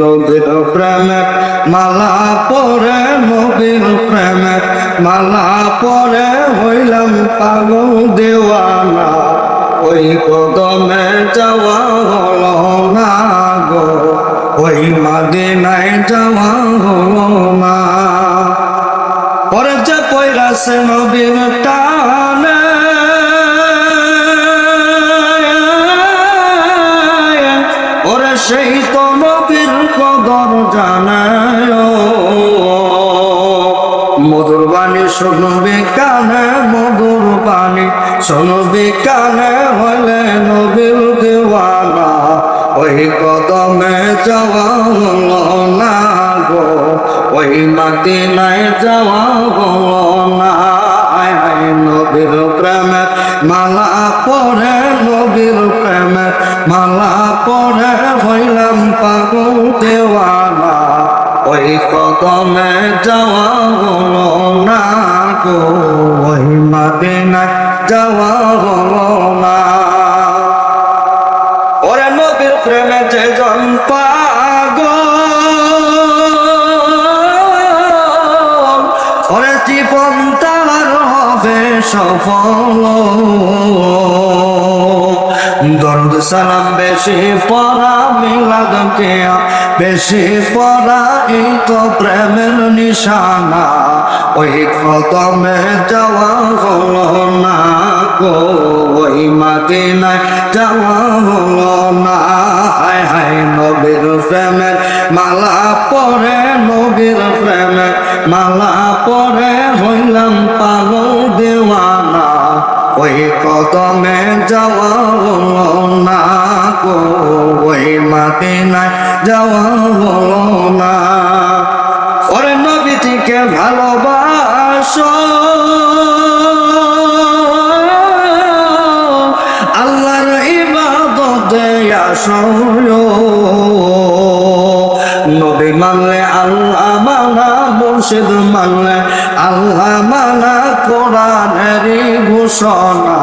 নবীর প্রেমের মালা পরে নবীর প্রেমের মালা পরে হইলাম পাগল দেওয়ানা। ওই কদমে যাওয়া হলো না গো, ওই মাদিনায় যাওয়া হলো না। পরে যে পয়রাছে নবীর টানে ওরে সেই তো জানায় মধুর বাণী শুনবে কানে মধুর বাণী শুনবে কানে হলে নবীর দেওয়ানা। ওই কদমে যাওয়া না গো, ওই মাটি নাই যাওয়া হলো না নবীর প্রেমে মালা পরে নবীর প্রেমে মালা পরে হইলাম পাগল দেওয়ানা ওই কদমে যাওয়া হলো না গো, ওই নাই যাওয়া হলো না। ওরে নবীর প্রেমে যে ওরে জীবন তার হবে সফল। দরদ সালাম বেশি পড়া মিলাদ কেয়া বেশি পড়া এই তো প্রেমের নিশানা। ওই কদমে যাওয়া হলো না গো, ওই মাদিনায় যাওয়া হলো না। হায় হায় নবীর প্রেমের মালা পরে, নবীর প্রেমের মালা পরে হইলাম দেওয়ানা ওই কদমে যাওয়া না গো, ওই মাদিনায় যাওয়া না। ওরে নবীটিকে ভালোবাসো। আল্লাহর ইবাদতে আসো নবী মানলে আল্লাহ মানা, মুর্শিদ মানলে আল্লাহ মানা। কোরআনের ঘোষণা,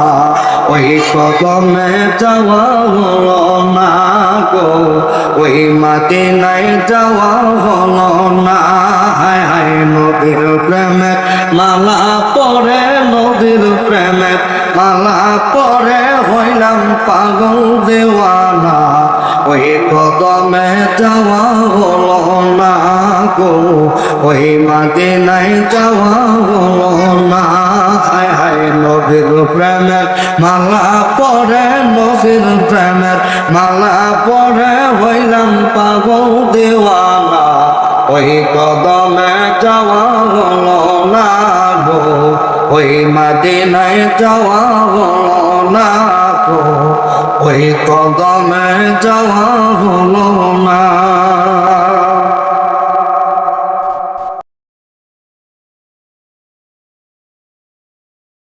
ওই কদমে যাওয়া হলো না গো। ওই মাটি নাই যাওয়া হলো না। হায় হায় নদীর প্রেমে মালা পরে নদীর প্রেমে মালা পরে হইলাম পাগল দেওয়ানা। ওই কদমে যাওয়া হলো না গো, ওই মাটি নাই যাওয়া হলো না। হায় হায় নবীর প্রেমের মালা পরে, নবীর প্রেমের মালা পরে হইলাম পাগল দেওয়ানা ওই কদমে যাওয়া হলো না গো, ওই মাদিনায় যাওয়া হলো না ওই কদমে যাওয়া হলো না।